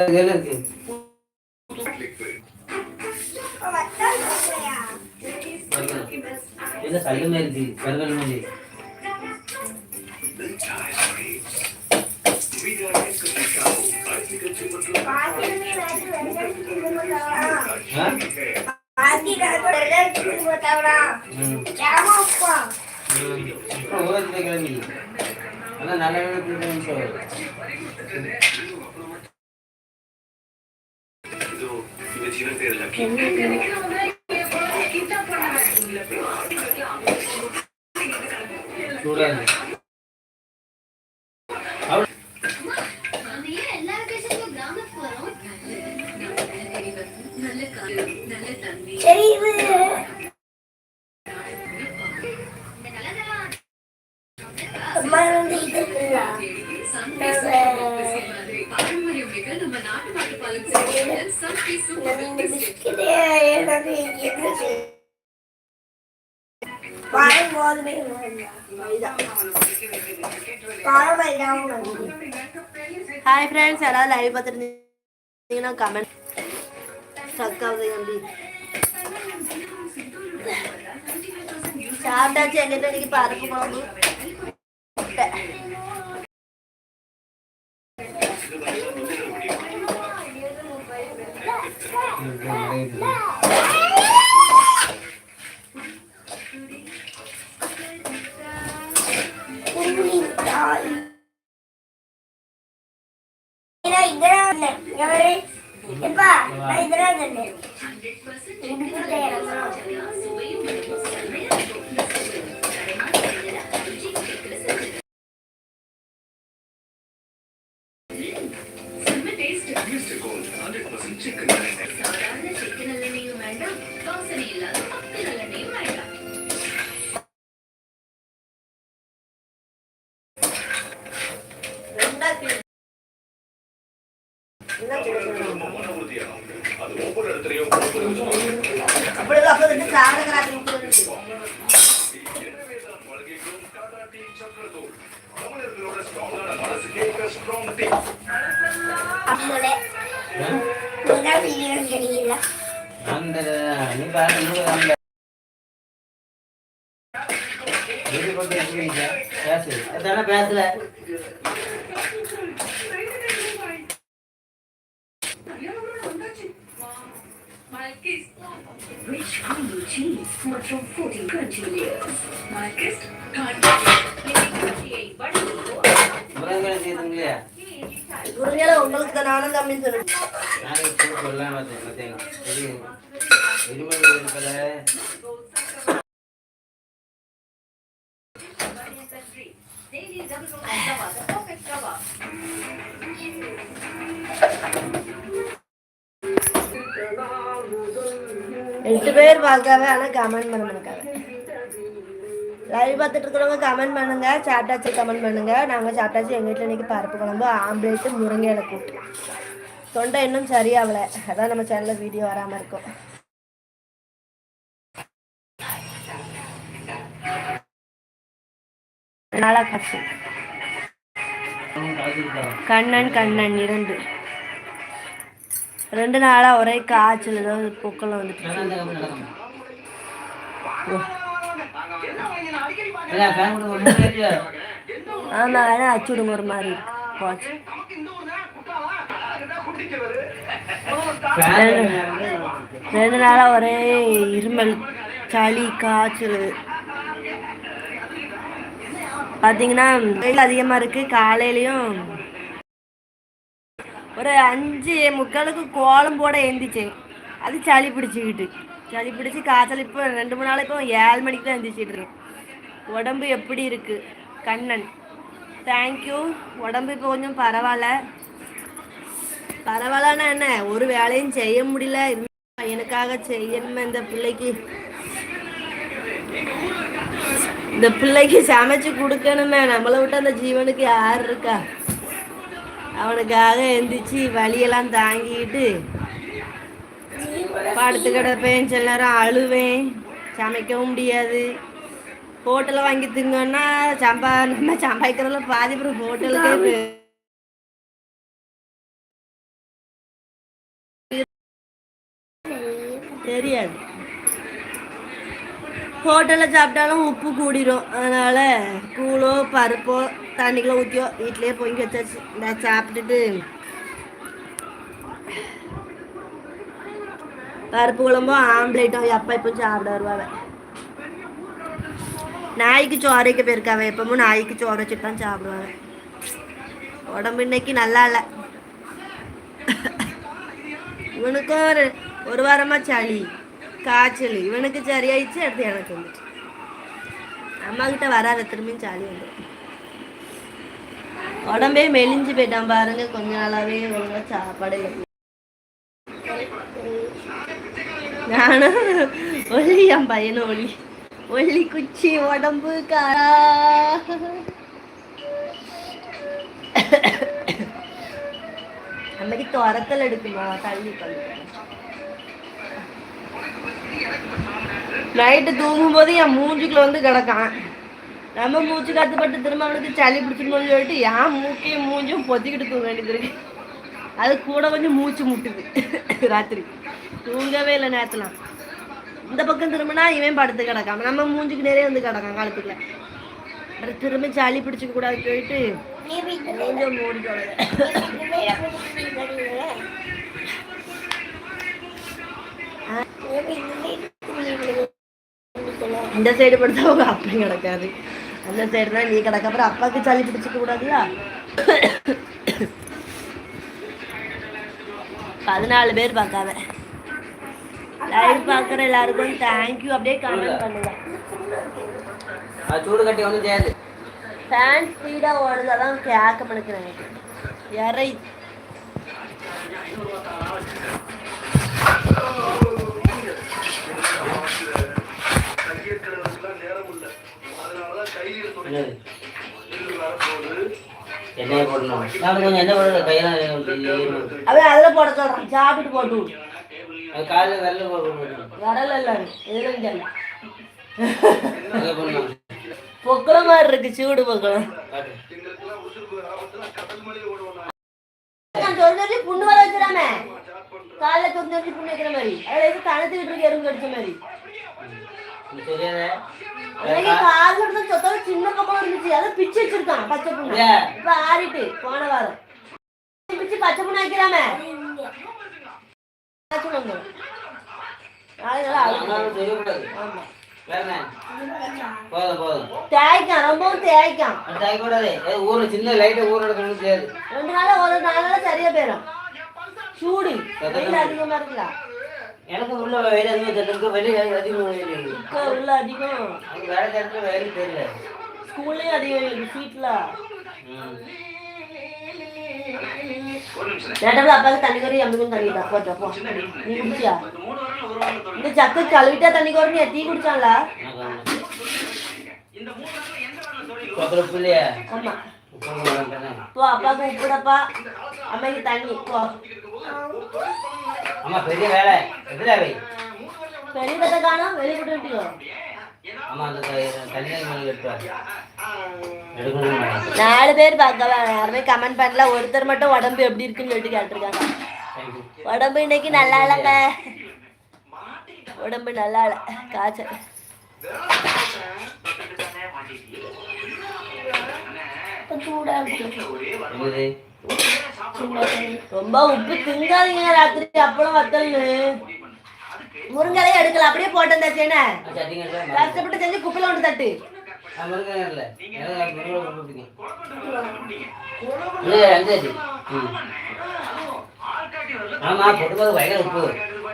இதுல இருக்கு இல்ல கல்லு மாதிரி இருக்கு கருங்கல் மாதிரி ஆ? ம். ம். அப்புறம் ஊரத்துல கிளம்பி அதான் நல்ல வேலை கொடுக்கணும்னு சொல்லு. சூடா இருக்கு அவ- எல்லா வெக்கேஷனுக்கும் கிராமத்துக்கு வரோம் நல்ல காடு நல்ல தண்ணி இந்த கலகலாம் பாரம்பரியம் மிக நம்ம நாட்டு மாட்டு பாலுக்கு செய்யறது சக்தி சூப்பர் ஹாய் ஃப்ரெண்ட்ஸ் யாராவது லைவ் பார்த்துருந்தீங்கன்னா கமெண்ட் ஸ்டக் ஆகுது எப்படி சாப்பிட்டாச்சு எங்கிட்ட இன்னைக்கு பருப்பு குழம்பு முட்டை. இருக்கு, நிறைய Rich creamy cheese மற்றும் 40 crunchy layers. Marcus, முருங்கல் செய்யுதுங்க இல்லையா முருங்கையில உங்களுக்கு தான் நானும் தம்பி சொல்லுங்க பேர் பார்க்காம ஆனால் கமெண்ட் பண்ண மாட்டாங்க. லைவ் பார்த்துட்டு இருக்கிறவங்க கமெண்ட் பண்ணுங்க. சாப்பிட்டாச்சு கமெண்ட் பண்ணுங்க. நாங்கள் சாப்பிட்டாச்சு எங்கள் வீட்டில் இன்றைக்கி பருப்பு குழம்பு ஆம்லேட்டு முருங்கையில கூட்டு. தொண்டை இன்னும் சரியாகலை. அதான் நம்ம சேனலில் வீடியோ வராமல் இருக்கும். நல்லா கண்ணன் கண்ணன் இரண்டு. ரெண்டு நாளாக ஒரே காய்ச்சல் ஏதாவது பொக்கெல்லாம் வந்துட்டு ஆமாம் வேணா அச்சு விடுங்க ஒரு மாதிரி இருக்கு. போச்சு. ரெண்டு நாளாக ஒரே இருமல் சளி காய்ச்சல். பார்த்தீங்கன்னா வெயில் அதிகமாக இருக்குது காலையிலையும் ஒரு அஞ்சு முக்காலுக்கு கோலம் போட எழுந்திரிச்சேன் அது சளி பிடிச்சிக்கிட்டு சளி பிடிச்சி காய்ச்சல் இப்போ ரெண்டு மூணு நாள் இப்போ ஏழு மணிக்கு தான் எழுந்திரிச்சிட்டு இருக்கேன் உடம்பு எப்படி இருக்குது கண்ணன் தேங்க்யூ உடம்பு இப்போ கொஞ்சம் பரவாயில்ல பரவாயில்லன்னா என்ன ஒரு வேலையும் செய்ய முடியல இருந்தா எனக்காக செய்யணுமே இந்த பிள்ளைக்கு இந்த பிள்ளைக்கு சமைச்சு கொடுக்கணுமே நம்மளை விட்டு அந்த ஜீவனுக்கு யார் இருக்கா அவனுக்காக எந்திரிச்சு வழியெல்லாம் தாங்கிட்டு படுத்து கிடப்பேன். சில நேரம் அழுவேன். சமைக்கவும் முடியாது. ஹோட்டலில் வாங்கி திங்கன்னா சம்பா நம்ம சம்பாதிக்கிறதுல பாதி பேர் ஹோட்டலுக்கு தெரியாது. ஹோட்டலில் சாப்பிட்டாலும் உப்பு கூடிரும். அதனால் கூழோ பருப்போ தண்ணிக்குள்ள ஊற்றியோ வீட்டிலே பொங்கி வச்சாச்சு. இந்த சாப்பிட்டுட்டு. பருப்பு குழம்பும் ஆம்லேட்டோ எப்போ இப்போ சாப்பிட வருவாங்க நாய்க்கு சோறு வைக்க போயிருக்காவ. எப்பவும் நாய்க்கு சோறு வச்சுட்டு தான் சாப்பிடுவாங்க உடம்பு இன்னைக்கு நல்லா இல்லை. இவனுக்கும் ஒரு ஒரு வாரமாக சளி. காய்ச்சல் இவனுக்கு சரியாயிடுச்சு அடுத்து எனக்கு வந்துச்சு அம்மா கிட்ட வராத திரும்பியும் சளி வந்து உடம்பே மெலிஞ்சு போயிட்டான் பாருங்க கொஞ்ச நாளாவே ஒழுங்கா சாப்பாடு இல்லை. நானும் ஒல்லி என் பையனும் ஒல்லி ஒல்லி குச்சி உடம்பு காரா அன்னைக்கு துரத்தல் எடுக்குமா தள்ளி தள்ளி நைட்டு தூங்கும்போது என் மூஞ்சுக்குள்ள வந்து கிடக்கான். நம்ம மூச்சு காத்துப்பட்டு திரும்ப அவனுக்கு சளி பிடிச்சிருமோன்னு சொல்லிட்டு என் மூக்கையும் மூஞ்சும் பொத்திக்கிட்டு தூங்க வேண்டியது இருக்கு. அது கூட கொஞ்சம் மூச்சு முட்டுது. ராத்திரி. தூங்கவே இல்லை நேரத்துலாம். இந்த பக்கம் திரும்பினா இவன் படுத்து கிடக்காம நம்ம மூஞ்சுக்கு நிறைய வந்து கிடக்கான் காலத்துக்குள்ள அப்புறம் திரும்ப சளி பிடிச்சிக்க கூடாது சொல்லிட்டு மூஞ்ச மூடி இந்த சைடு படுத்தா உங்க கிடக்காது. அந்த சைடு தான் நீ கிடக்க அப்புறம் அப்பாவுக்கு சளி பிடிச்சிக்க கூடாதுல பதினாலு பேர் பார்க்காத. லைவ் பார்க்குற எல்லாருக்கும் தேங்க்யூ அப்படியே கமெண்ட் பண்ணுங்க. சூடு கட்டி ஒன்றும் செய்யாது ஃபேன் ஸ்பீடாக ஓடுது அதான் கேட்க மாட்டேங்கிறேன் இறை எண்ணெய் போடணும்? நான் கொஞ்சம் எண்ணெய் போடல கையெல்லாம் ஈரமா. அவன் அதில் போட சொல்கிறான் சாப்பிட்டு போட்டு விடு. காலையில் வெள்ளை போடணும் வரல இல்லை எதுவும் சரி அங்கே போடணும்? பொக்கல மாதிரி இருக்கு சூடு பொக்கலம் புண்ணு வர வச்சிடாம. காலைல வச்சு புண்ணு வைக்கிற மாதிரி. எதுவும் தனத்துக்கிட்டு இருக்கு எறும்பு கடிச்ச மாதிரி? தெரியாத. சின்ன பக்கம் இருந்துச்சு. அதை பிச்சு வச்சிருக்கான் பச்சை புண்ணு. இப்ப ஆறிட்டு போன வாரம். பிச்சு பச்சை புண்ணு வைக்கிறாம தேய்க்கான் ரொம்பவும் தேய்க்கான். அது ஊற சின்ன லைட்டை ஊற எடுக்கணும் தெரியாது. ரெண்டு நாளா ஒரு நாளா சரியா போயிடும் சூடு. அதிகமா இருக்குல்ல எனக்கு உள்ள வெயில் அதிகமாக தெரியும் வெளியே அதிகமாக வெயில் இருக்கு உள்ள அதிகம். அங்கே வேலை நேரத்தில் வெயில் தெரியல. ஸ்கூல்லயும் அதிகம் இருக்கு சீட்ல. ம். நேட்டம்ல அப்பாவுக்கு தண்ணி கோரி எம்மிக்கும் தண்ணி தான். போட்டா போ நீ குடிச்சியா? இந்த சக்கு கழுவிட்டா தண்ணி நீ டீ குடிச்சான்ல? ஆமா. போ அப்பாவுக்கு உப்புடப்பா அம்மைக்கு தண்ணி போ. அம்மா பெரிய வேலை. எதிரா வை? பெரிய கதை காணும் வெளியே போட்டு விட்டியோ அந்த எடுப்பாரு நாலு பேர் பார்க்கவா? யாருமே கமெண்ட் பண்ணல. ஒருத்தர் மட்டும் உடம்பு எப்படி இருக்குன்னு சொல்லிட்டு கேட்டிருக்காங்க. உடம்பு இன்னைக்கு நல்லா இல்லைங்க. உடம்பு நல்லா இல்லை. காய்ச்சல். சூடா இருக்கு. ரொம்ப உப்பு திங்காதீங்க ராத்திரி அப்பளம் வத்தல்னு. முருங்கலையே எடுக்கல அப்படியே போட்டு வந்தாச்சேனே சட்டிங்க கஷ்டப்பட்டு செஞ்சு குப்பையில ஒன்று தட்டு.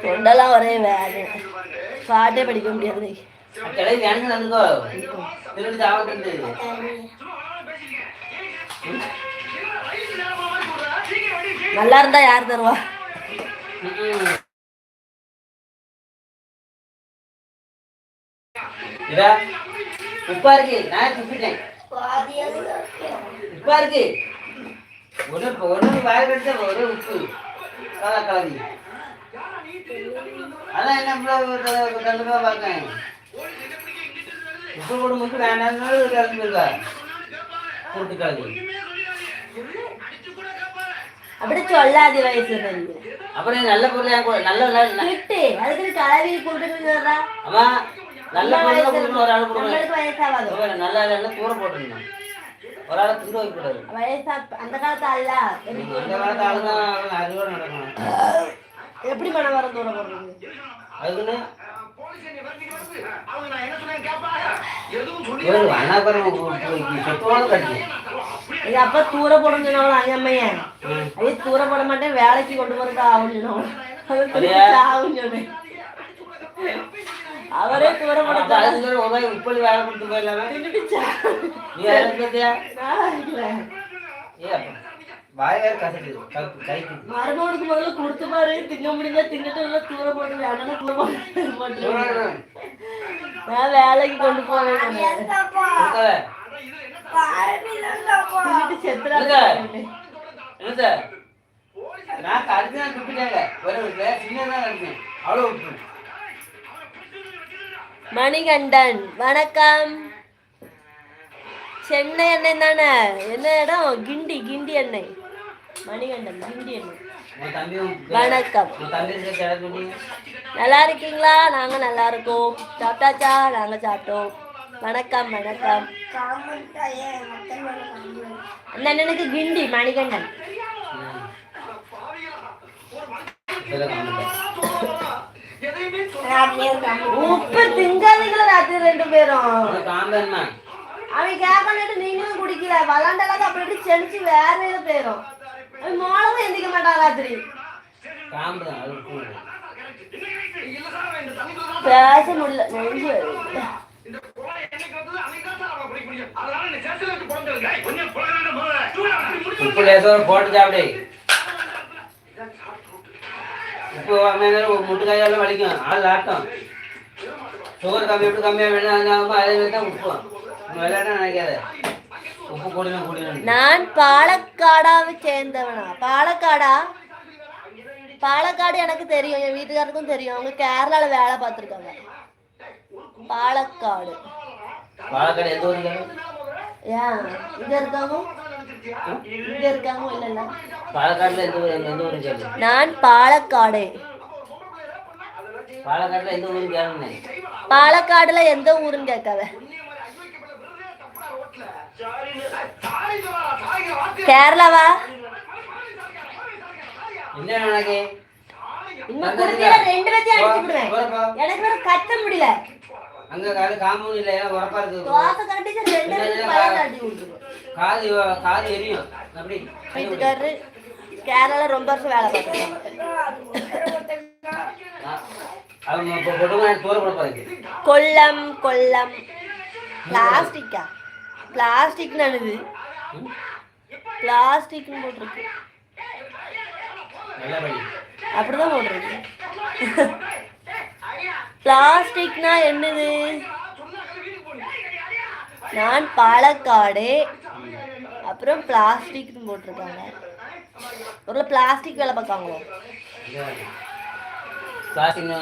தொண்டெல்லாம் ஒரே வேலை பாட்டே படிக்க முடியாது. நல்லா இருந்தா யார் தருவா? உப்பா இருக்கு. நான் துப்பிட்டேன். உப்பா இருக்கு. ஒரு ஒரு வாய் கடிச்சா ஒரு உப்பு. கலா கலவி அதான் என்ன இவ்வளோ கண்டிப்பாக உப்பு போடும்போது வேண்டாம்னாலும் கலந்து போயிருக்கா கூட்டு கலவி அப்படி சொல்லாதி வயசு தெரியும் அப்புறம் நல்ல பொருள் நல்ல நல்ல- கிட்டு அதுக்கு கலவி கொடுத்துருக்கா அம்மா நல்ல பொருள் கொடுக்கணும் ஒரு ஆள் கொடுக்கணும் வயசாகாது. நல்ல நல்ல தூர போட்டுருந்தோம் ஒரு ஆளை திண்டு வயசா அந்த காலத்து அல்ல அந்த காலத்து ஆளுதான் அறிவோடு நடக்கணும். எப்படி மனம் வரும் தூரம் போடுறது? அதுக்குன்னு சொத்தோடு எங்க அப்பா தூர போடணும் சொன்னாலும் ஐயம்மையன் ஐயோ தூர போட மாட்டேன் வேலைக்கு கொண்டு போறது ஆகும் சொன்னாலும் ஆகும் சொன்னேன். அவரே தூர போட முப்பது வேலை கொடுத்து போயிடலாமே. மருமகனுக்கு முதல்ல கொடுத்து பாரு. திங்க முடிஞ்சா திங்கிட்டு இல்ல தூர போட்டு வேணா தூர போட்டு போட்டு நான் வேலைக்கு கொண்டு போவேன். நான் துப்பிட்டாங்க. ஒரு சின்னதான் அவ்வளோ மணிகண்டன் வணக்கம். சென்னை எண்ணெய் தானே? என்ன இடம்? கிண்டி கிண்டி எண்ணெய் மணிகண்டன் கிண்டி எண்ணெய் வணக்கம். நல்லா இருக்கீங்களா? நாங்க நல்லா இருக்கோம். சாப்பிட்டாச்சா? நாங்க சாப்பிட்டோம். வணக்கம் வணக்கம். அந்த அண்ணனுக்கு கிண்டி மணிகண்டன். உப்பு திங்காதீங்களா ராத்திரி ரெண்டு பேரும். அவன் கேட்கணுட்டு நீங்களும் குடிக்கல. விளாண்டலாக அப்படி இப்படி செடிச்சு வேற ஏதோ பேரும். அவன் மோளமும் எந்திக்க மாட்டான் ராத்திரி? பேச முடியல நெஞ்சு உப்பு லேசாக போட்டு சாப்பிடு. உப்பு வாங்கினா ஒரு முட்டுக்காயெல்லாம் வலிக்கும். ஆள் ஆட்டம். சுகர் கம்மி எப்படி கம்மியாக வேணும் அதே மாதிரி தான் உப்பு. விளையாட நினைக்காத. உப்பு கூடணும் நான் பாலக்காடாவை சேர்ந்தவனா. பாலக்காடா? பாலக்காடு எனக்கு தெரியும் என் வீட்டுக்காருக்கும் தெரியும். அவங்க கேரளால வேலை பார்த்துருக்காங்க. பாலக்காடு. பாலக்காடு எந்த ஊருங்க ஏன் இங்க இருக்காங்க இங்க இருக்காங்க இல்ல இல்ல பாலக்காடுல எந்த ஊர் எந்த ஊரு கேளு நான் பாலக்காடு. பாலக்காடுல எந்த ஊரு கேளுங்க பாலக்காடுல எந்த ஊருன்னு கேட்காத. கேரளாவா? என்ன உனக்கு இன்னும் ரெண்டு அடிச்சு விடுவேன். எனக்கு வேற கத்த முடியல. அங்க காது காம்பவுண்ட் இல்ல ஏன்னா உரப்பா இருக்கு. காது காது எரியும். அப்படி. வீட்டுக்காரரு கேரளால ரொம்ப வருஷம் வேலை போறாங்க. கொல்லம் கொல்லம். பிளாஸ்டிக்கா? பிளாஸ்டிக் நடுது பிளாஸ்டிக்னு போட்டிருக்கு. அப்படிதான் போட்டிருக்கு. பிளாஸ்டிக்னா என்னது? நான் பாலக்காடு. அப்புறம் பிளாஸ்டிக்னு போட்டிருக்காங்க. ஒரு பிளாஸ்டிக் வேலை பார்க்காங்களோ பிளாஸ்டிக்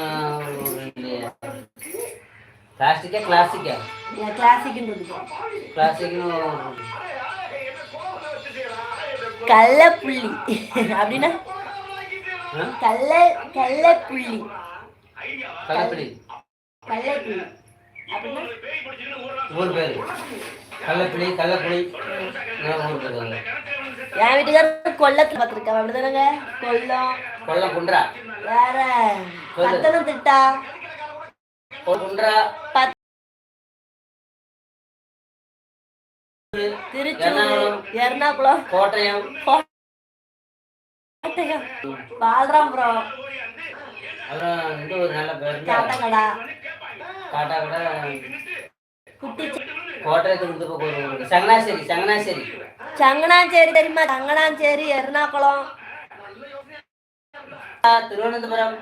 பிளாஸ்டிக்கா கிளாசிக்கா கிளாசிக்னு இருக்கு பிளாஸ்டிக்னு கள்ளப்புள்ளி. அப்படின்னா கள்ள கள்ளப்புள்ளி. கள்ளப்படி ஊர் பேரு. கள்ளப்பிளி கள்ளப்புளி ஊர் பேரு. என் வீட்டுக்காரர் கொல்லத்தில் பார்த்துருக்கேன் அப்படிதானங்க? கொல்லம். கொல்லம் குன்றா. வேற. பத்தனம் திட்டா. குன்றா. எர்ணாகுளம். எர்ணாகுளம். கோட்டயம். கோட்டயம், பாலராம்புரம். அப்புறம் இந்த ஒரு நல்ல பேர் காட்டக்கடா குட்டி சங்கனாச்சேரி தெரியுமா? சங்கனாச்சேரி எர்ணாகுளம். திருவனந்தபுரம்.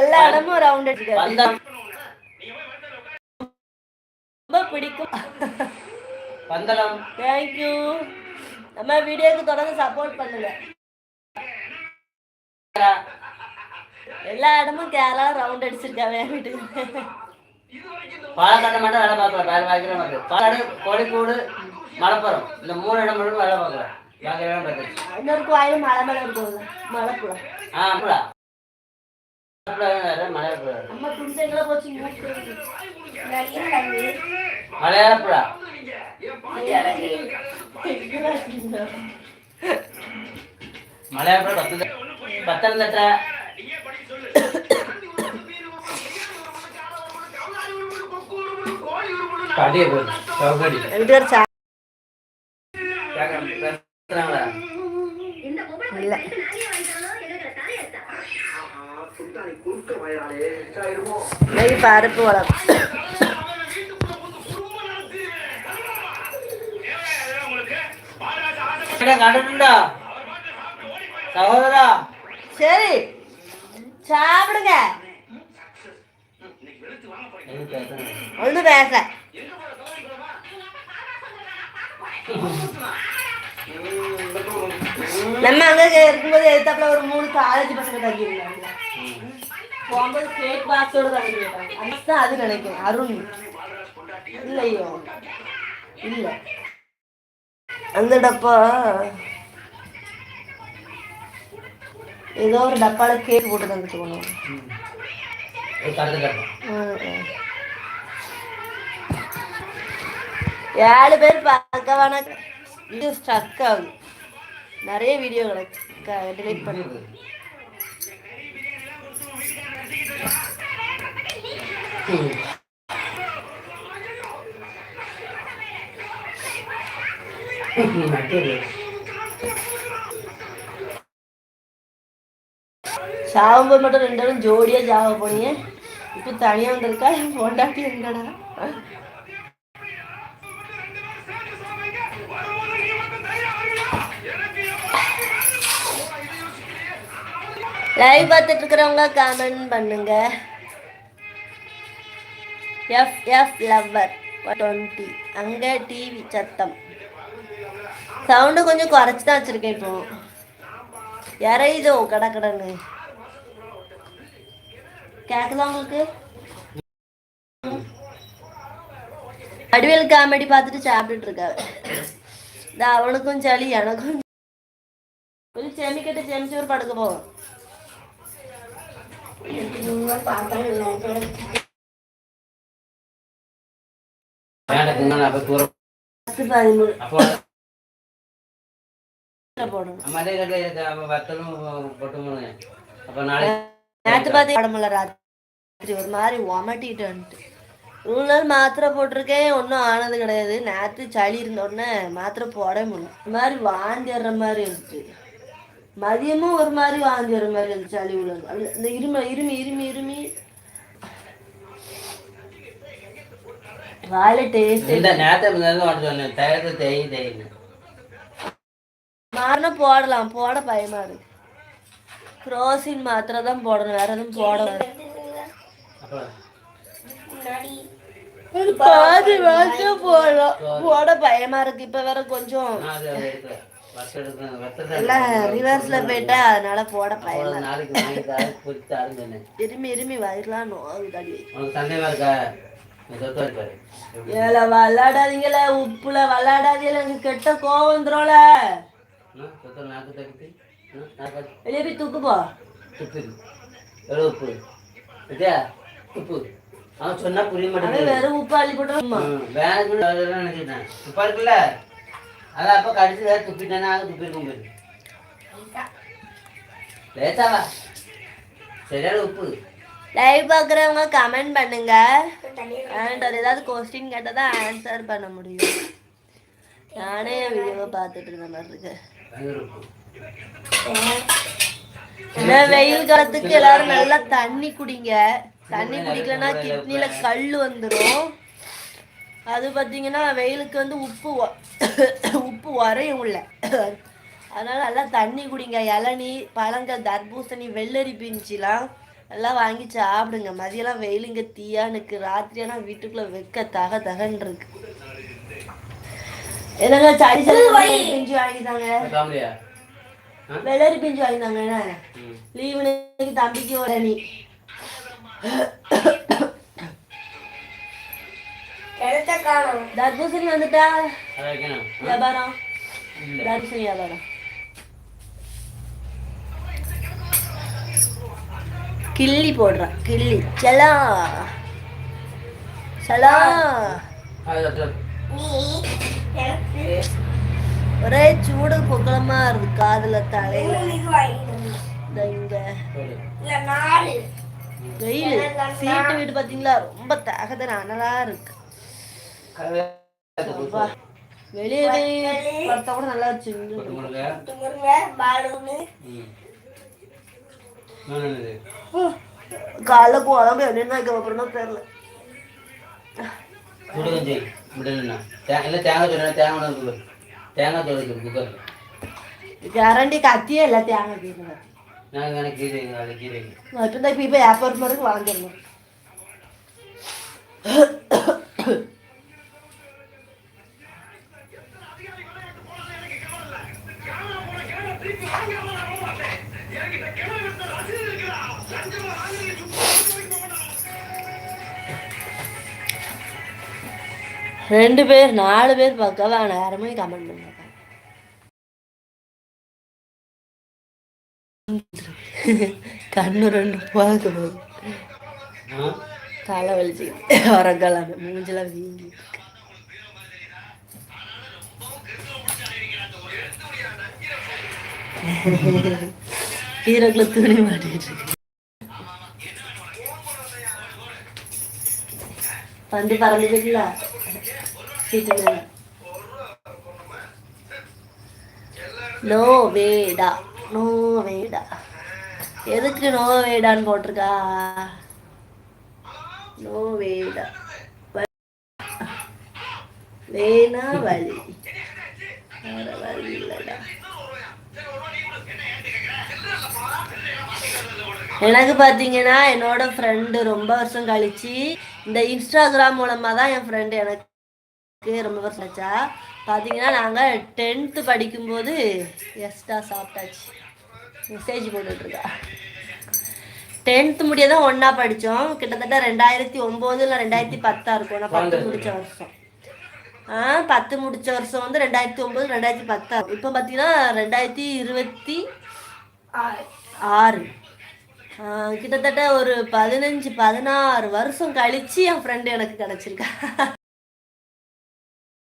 எல்லா இடமும் ரவுண்ட் அடிச்சிருக்காரு ரொம்ப பிடிக்கும். பந்தளம் தேங்க்யூ நம்ம வீடியோக்கு தொடர்ந்து சப்போர்ட் பண்ணுங்க. எல்லா இடமும் கேரளா ரவுண்ட் அடிச்சிருக்காங்க வீட்டுக்கு. பாலக்காடு மட்டும் வேலை பார்க்கலாம் வேலை பார்க்கிற மாதிரி பாலக்காடு கோழிக்கூடு மலப்புரம். இந்த மூணு இடம் மட்டும் வேலை பார்க்கலாம் பாக்கெல்லாம் பார்த்துச்சு இன்னொரு கோயில் மலை மேலே இருக்கும்ல மலைப்புழா ஆ அப்படா மலையாளப்புழா பத்து பத்தனந்திட்ட இல்ல. அருப்பு வளர்ப்பு எடுத்தாப்புல ஒரு மூணு காலேஜ் பசங்க தங்கியிருந்தாங்க போகும்போது பாக்ஸோட அது நினைக்கிறேன் அருண் இல்லையோ இல்ல அந்த டப்பா ஏதோ ஒரு டப்பால கேக் போட்டு தந்துட்டு போனோம் கருத்து கட்டணும் ஏழு பேர் பார்க்கவான வீடியோ ஸ்டக் ஆகுது நிறைய வீடியோ கிடக்கு டிலீட் பண்ணுது சாகும்போது மட்டும் ரெண்டு பேரும் ஜோடியா ஜாவ போனீங்க. இப்போ தனியா வந்திருக்கா? பொண்டாட்டி எங்கடா? லைவ் பார்த்துட்டு இருக்கிறவங்க கமெண்ட் பண்ணுங்க. எஃப் எஃப் லவ்வர் டுவெண்ட்டி அங்கே டிவி சத்தம். சவுண்டு கொஞ்சம் குறைச்சி தான் வச்சுருக்கேன் இப்போ. இறையுதோ கடை கடன்னு. கேட்குதா உங்களுக்கு? வடிவேல் காமெடி பார்த்துட்டு சாப்பிட்டுட்டு இருக்காரு இந்த அவனுக்கும் சளி எனக்கும் கொஞ்சம் செமிக்கிட்ட செமிச்சு ஒரு படுக்க போவோம் ஒரு மாதிரி ஒமட்டிட்டு இவ்வளோ நாள் மாத்திரை போட்டிருக்கேன் ஒன்றும் ஆனது கிடையாது நேற்று சளி இருந்த உடனே மாத்திரை போட முடியல இந்த மாதிரி வாந்திடுற மாதிரி இருந்துச்சு மதியமும் ஒரு மாதிரி வாந்தி வர்ற மாதிரி இருந்துச்சு சளி உள்ளது அது இந்த இரும இருமி இருமி இருமி. வாயில டேஸ்ட் இந்த நேரத்தை தேய் தேயின்னு. மாறினா போடலாம் போட பயமா இருக்கு. குரோசின் மாத்திரை தான் போடணும் வேற எதுவும் போட அப்போ பாதி மாசம் போடலாம். போட பயமா இருக்கு இப்ப வேற கொஞ்சம். எல்லாம் ரிவர்ஸ்ல போயிட்டா அதனால போட சொன்னேன் இருமி இருமி வயிறுலாம் நோவுதடி ஏல விளாடாதீங்கள உப்புல விளாடாதீங்கள எனக்கு கெட்ட கோவம் வந்துடும்ல வெளியே போய் தூக்கு போ. உப்பு எவ்வளோ உப்பு? வித்தியா உப்பு. அவன் சொன்னா புரிய மாட்டேங்குது. வெறும் உப்பு அள்ளி போட்டு வேலைக்கு அதெல்லாம் நினைச்சிட்டேன் துப்பா இருக்குல்ல? அதான் அப்போ கடிச்சு வேறு துப்பிட்டேன்னா அது துப்பிருக்கும் போயிரு லேசாவா சரியான உப்பு லைவ் பார்க்குறவங்க கமெண்ட் பண்ணுங்க ஆன்சர் ஏதாவது கொஸ்டின் கேட்டால் தான் ஆன்சர் பண்ண முடியும் நானே வீடியோவை பார்த்துட்டு இருந்த மாதிரி இருக்கு வெயில் காலத்துக்கு எல்லாரும் நல்லா தண்ணி குடிங்க தண்ணி குடிக்கலன்னா கிட்னில கல் வந்துடும் அது பார்த்தீங்கன்னா வெயிலுக்கு வந்து உப்பு உப்பு உரையும் உள்ள அதனால நல்லா தண்ணி குடிங்க. இளநீ பழங்கள் தர்பூசணி வெள்ளரி பிஞ்சிலாம் எல்லாம் வாங்கி சாப்பிடுங்க. மதியம்லாம் வெயில் இங்கே தீயானுக்கு ராத்திரியானா வீட்டுக்குள்ள வைக்க தக தகன்னு இருக்கு. என்னங்க சளி பிஞ்சு வாங்கிட்டாங்க. வெள்ளரி பிஞ்சு வாங்கிட்டாங்க என்ன? ம். லீவு தம்பிக்கு ஒரு தர்பூசணி வந்துட்டா? வியாபாரம்? தரிசனம் வியாபாரம். கிள்ளி போடுறான் கிள்ளி. செலா. செலா. ஒரே சூடு பொக்கலமா இருக்கு. காதுல தலையில இங்க. வெயில். சீட்டு வீடு பாத்தீங்களா? ரொம்ப தகதன அனலா இருக்கு. வெளியே படுத்தா கூட நல்லா என்னது? காலைல குழம்பு என்னென்ன வைக்க போறோம்னோ தெரியல. சுடுகஞ்சி இல்லை தேங்காய் சோறு தேங்காய் கொடு. தேங்காய் வைக்கணும் குக்கர் கரண்டி கத்தியே இல்லை தேங்காய் கீரை கத்தி. நான் எனக்கு கீரை அது கீரை மட்டும் தான் இப்போ இப்போ வியாபாரம் மாதிரி ரெண்டு பேர் நாலு பேர் பார்க்கல ஆனால் யாருமே கமெண்ட் பண்ண கண்ணு ரெண்டு பார்க்க போகுது ஆ தலை வலிச்சுக்கிட்டு வரக்கலாம் மூஞ்செல்லாம் வீங்கி ஹீரோக்குள்ள துணி மாட்டிட்டு இருக்கு. வந்து பறந்து போயிட்டா நோ வேடா நோ வேடா. எதுக்கு நோ வேடான்னு போட்டிருக்கா? நோ வேடா. வேணா வழி வேற வழி இல்லடா. எனக்கு பார்த்தீங்கன்னா என்னோட ஃப்ரெண்டு ரொம்ப வருஷம் கழிச்சு இந்த இன்ஸ்டாகிராம் மூலமாக தான் என் ஃப்ரெண்டு எனக்கு ரொம்ப வருஷம் ஆச்சா பார்த்தீங்கன்னா நாங்கள் டென்த்து படிக்கும்போது எஸ்டா சாப்பிட்டாச்சு. மெசேஜ் போட்டுட்ருக்கா. டென்த்து முடிய தான் ஒன்றா படித்தோம் கிட்டத்தட்ட ரெண்டாயிரத்தி ஒம்பது இல்லை ரெண்டாயிரத்தி பத்தா இருக்கும். நான் பத்து முடிச்ச வருஷம். ஆ பத்து முடிச்ச வருஷம் வந்து ரெண்டாயிரத்தி ஒம்பது ரெண்டாயிரத்தி பத்தா இப்போ பார்த்தீங்கன்னா ரெண்டாயிரத்தி இருபத்தி ஆறு. கிட்டத்தட்ட ஒரு பதினஞ்சு பதினாறு வருஷம் கழிச்சு என் ஃப்ரெண்டு எனக்கு கிடைச்சிருக்கா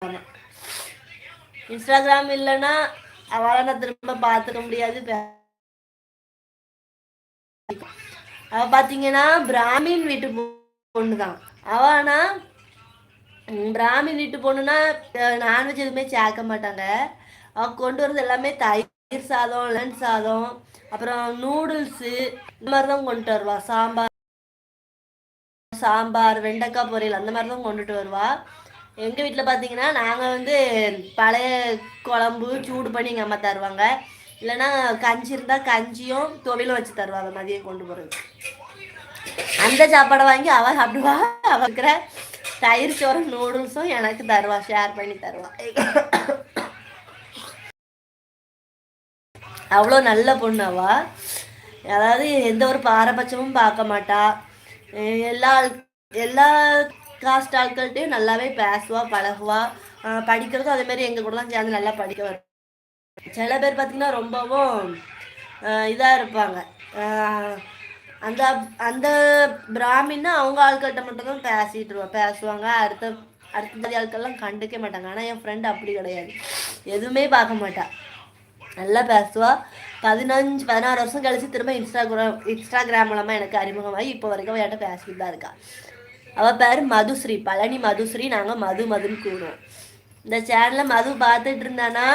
ஆமா. இன்ஸ்டாகிராம் இல்லைன்னா அவளை நான் திரும்ப பார்த்துக்க முடியாது. அவ பாத்தீங்கன்னா பிராமின் வீட்டு பொண்ணு தான் அவனா பிராமின் வீட்டு பொண்ணுன்னா நான்வெஜ் எதுவுமே சேர்க்க மாட்டாங்க. அவ கொண்டு வரது எல்லாமே தயிர் சாதம் லெமன் சாதம் அப்புறம் நூடுல்ஸு இந்த மாதிரி தான் கொண்டுட்டு வருவா. சாம்பார் சாம்பார் வெண்டைக்காய் பொரியல் அந்த மாதிரி தான் கொண்டுட்டு வருவா. எங்கள் வீட்டில் பார்த்தீங்கன்னா நாங்கள் வந்து பழைய குழம்பு சூடு பண்ணி எங்கள் அம்மா தருவாங்க. இல்லைன்னா கஞ்சி இருந்தால் கஞ்சியும் துவையிலும் வச்சு தருவாங்க மதியம் கொண்டு போகிறது அந்த சாப்பாடை வாங்கி அவ சாப்பிடுவா. அவ இருக்கிற தயிர் சோறும் நூடுல்ஸும் எனக்கு தருவா ஷேர் பண்ணி தருவா. அவ்வளோ நல்ல பொண்ணு அவ. அதாவது எந்த ஒரு பாரபட்சமும் பார்க்க மாட்டா. எல்லா எல்லா காஸ்ட் ஆட்கள்கிட்டையும் நல்லாவே பேசுவா பழகுவா. படிக்கிறதும் அதேமாரி எங்கள் கூடலாம் சேர்ந்து நல்லா படிக்க வரும் சில பேர் பார்த்திங்கன்னா ரொம்பவும் இதாக இருப்பாங்க. அந்த அந்த பிராமின்னா அவங்க ஆட்கள்கிட்ட மட்டும்தான் பேசிட்டு பேசுவாங்க. அடுத்த அடுத்த ஜாதி ஆட்கள்லாம் கண்டுக்க மாட்டாங்க. ஆனால் என் ஃப்ரெண்டு அப்படி கிடையாது. எதுவுமே பார்க்க மாட்டா. நல்லா பேசுவா. பதினஞ்சு பதினாறு வருஷம் கழிச்சு திரும்ப இன்ஸ்டாகிராம் இன்ஸ்டாகிராம் மூலமாக எனக்கு அறிமுகமாகி இப்போ வரைக்கும் அவ என்கிட்ட பேசிட்டு தான் இருக்கா. அவள் பேர் மதுஸ்ரீ. பழனி மதுஸ்ரீ நாங்கள் மது மதுன்னு கூடுவோம் இந்த சேனலை மது பார்த்துட்டு இருந்தானா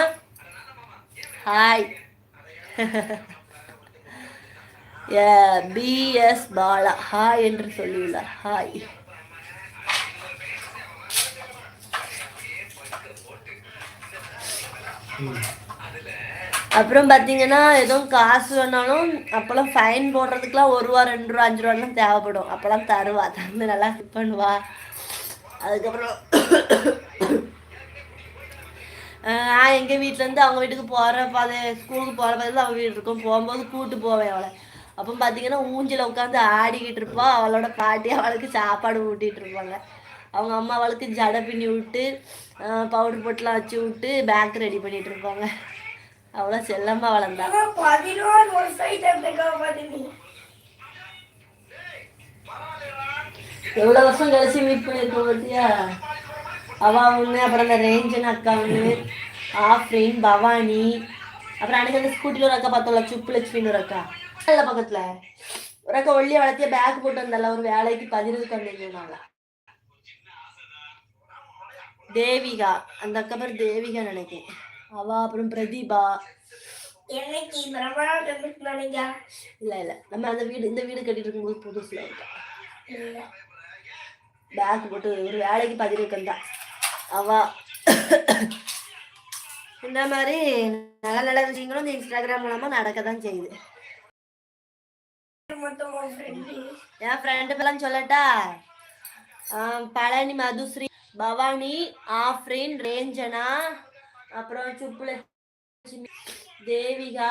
ஹாய் பிஎஸ் பாலா. ஹாய் என்று சொல்லியுள்ளார். ஹாய் அப்புறம் பார்த்தீங்கன்னா எதுவும் காசு வேணாலும் அப்போல்லாம் ஃபைன் போடுறதுக்குலாம் ஒரு ரூபா ரெண்டு ரூபா அஞ்சு ரூபாலாம் தேவைப்படும். அப்போல்லாம் தருவா. தந்து நல்லா ஹெல்ப் பண்ணுவா. அதுக்கப்புறம் நான் எங்கள் வீட்டிலேருந்து அவங்க வீட்டுக்கு போகிற பாதை ஸ்கூலுக்கு போகிற பாதையில் அவங்க வீடு இருக்கும். போகும்போது கூட்டு போவேன் அவளை. அப்போ பார்த்தீங்கன்னா ஊஞ்சில் உட்காந்து ஆடிக்கிட்டு இருப்பா. அவளோட பாட்டி அவளுக்கு சாப்பாடு ஊட்டிகிட்டு இருப்பாங்க. அவங்க அம்மா அவளுக்கு ஜடை பின்னி விட்டு பவுடர் போட்டுலாம் வச்சு விட்டு பேக் ரெடி பண்ணிகிட்டு இருப்பாங்க. அவ்வளோ செல்லம்மா வளர்ந்தா. பதினோரு வருஷம் எவ்வளோ வருஷம் கழிச்சு மீட் பண்ணியிருக்கோம் பார்த்தியா? அவ ஒன்று அப்புறம் அந்த ரேஞ்சன் அக்கா ஒன்று ஆஃப்ரின் பவானி அப்புறம் அன்னைக்கு அந்த ஸ்கூட்டியில் ஒரு அக்கா பார்த்தோம்ல சுப்பு லட்சுமின்னு ஒரு அக்கா. இல்லை பக்கத்தில். ஒரு அக்கா ஒல்லியை வளர்த்திய பேக் போட்டு வந்தால ஒரு வேலைக்கு பதினதுக்கு வந்திருந்தாங்க தேவிகா. அந்த அக்கா பேர் தேவிகா நினைக்கிறேன். அவ அப்புறம் பிரதீபா. பிரபலம் நினைங்க இல்லை இல்லை. நம்ம அந்த வீடு இந்த வீடு கட்டிட்டு இருக்கும்போது புதுசுல இருக்கா. பேக் போட்டு ஒரு வேலைக்கு பதினெட்டு வந்தா அவ. இந்த மாதிரி நல்ல நல்ல விஷயங்களும் இந்த இன்ஸ்டாகிராம் மூலமா நடக்க தான் செய்யுது என் ஃப்ரெண்டு பேர்லாம் சொல்லட்டா? பழனி மதுஸ்ரீ பவானி ஆஃப்ரின் ரேஞ்சனா அப்புறம் சுப்புலட்சுமி தேவிகா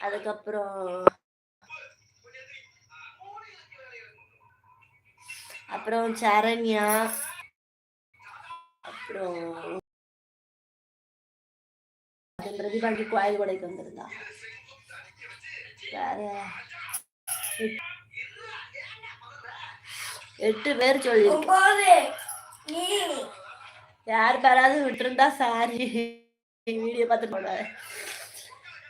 அதுக்கப்புறம் அப்புறம் சரண்யா அப்புறம் பிரதிபாண்டி கோயில் கொடைக்கு வந்திருந்தா. வேற எட்டு பேர் சொல்லி ஒன்பது யார் பேராவது விட்டுருந்தா சாரி வீடியோ பார்த்து போட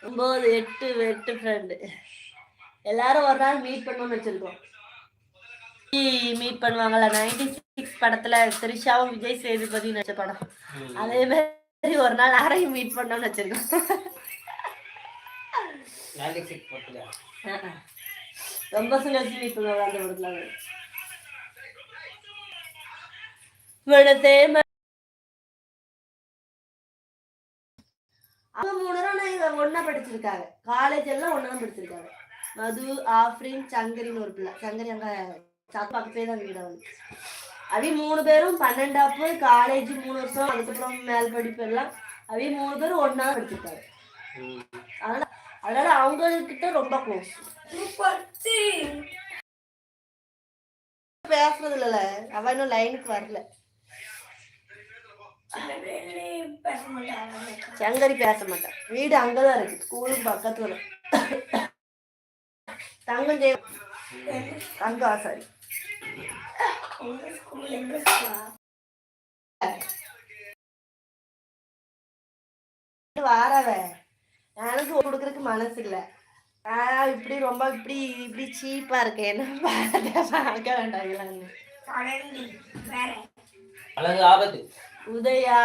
ஒம்பது எட்டு எட்டு ஃப்ரெண்டு எல்லாரும் ஒரு நாள் மீட் பண்ணணும்னு வச்சிருக்கோம். மீட் பண்ணுவாங்கல்ல நைன்டி சிக்ஸ் படத்துல த்ரிஷாவும் விஜய் சேதுபதி நடிச்ச படம். அதே மாதிரி ஒரு நாள் யாரையும் மீட் பண்ணணும்னு வச்சிருக்கோம். ரொம்ப சுழற்சி மீட் பண்ணுவாங்க அந்த படத்துல. அவங்க மூணு இங்க ஒண்ணா படிச்சிருக்காங்க. காலேஜ் எல்லாம் தான் படிச்சிருக்காங்க. மது ஆஃப்ரின் சங்கரின்னு ஒரு பிள்ளை. சங்கரி அங்க சாத்து பக்கத்துலேயே தான் வீடு அவங்க அவி மூணு பேரும் பன்னெண்டாப்பு காலேஜ் மூணு வருஷம் அதுக்கப்புறம் மேல் படிப்பு எல்லாம் அவி மூணு பேரும் ஒண்ணா படிச்சிருக்காங்க. அதனால அதனால அவங்கக்கிட்ட ரொம்ப க்ளோஸ் பேசுறது இல்லைல்ல. அவ இன்னும் லைனுக்கு வரல சில பேர்ல பேச மாட்டாங்க சங்கரி பேச மாட்டான். வீடு அங்கதான் இருக்கு. ஸ்கூலுக்கு பக்கத்துல. தங்கம் ஜெய தங்கம் சாரி வாராவ எனக்கு கொடுக்கறதுக்கு மனசு இல்ல. ஆஹ் இப்படி ரொம்ப இப்படி இப்படி சீப்பா இருக்கு. என்ன பார்க்க வேண்டாங்களான்னு அழகு ஆபத்து. உதயா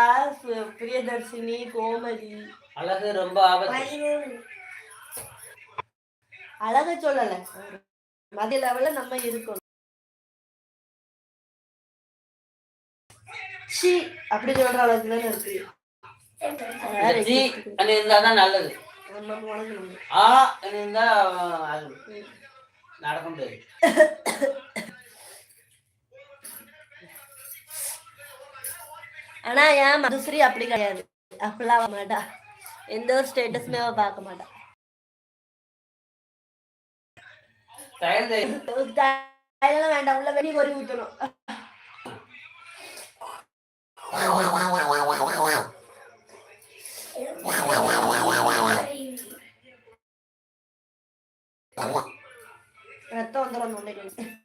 பிரியதர்ஷினி கோமதி. அழகு ரொம்ப ஆபத்து. அழக சொல்லல. மதிய லெவல்ல நம்ம இருக்கணும். ஷி அப்படி சொல்ற அளவுக்கு தானே இருக்கு. ஜி இருந்தாதான் நல்லது. ஆ இருந்தா நடக்க முடியாது. ஆனா ஏன் மதுஸ்ரீ அப்படி கிடையாது. அப்படிலாம் மாட்டா. எந்த ஒரு ஸ்டேட்டஸுமே அவ பார்க்க மாட்டா. வேண்டாம் உள்ள வெளியே ஒரு ஊத்தணும். ரத்தம் வந்துடும்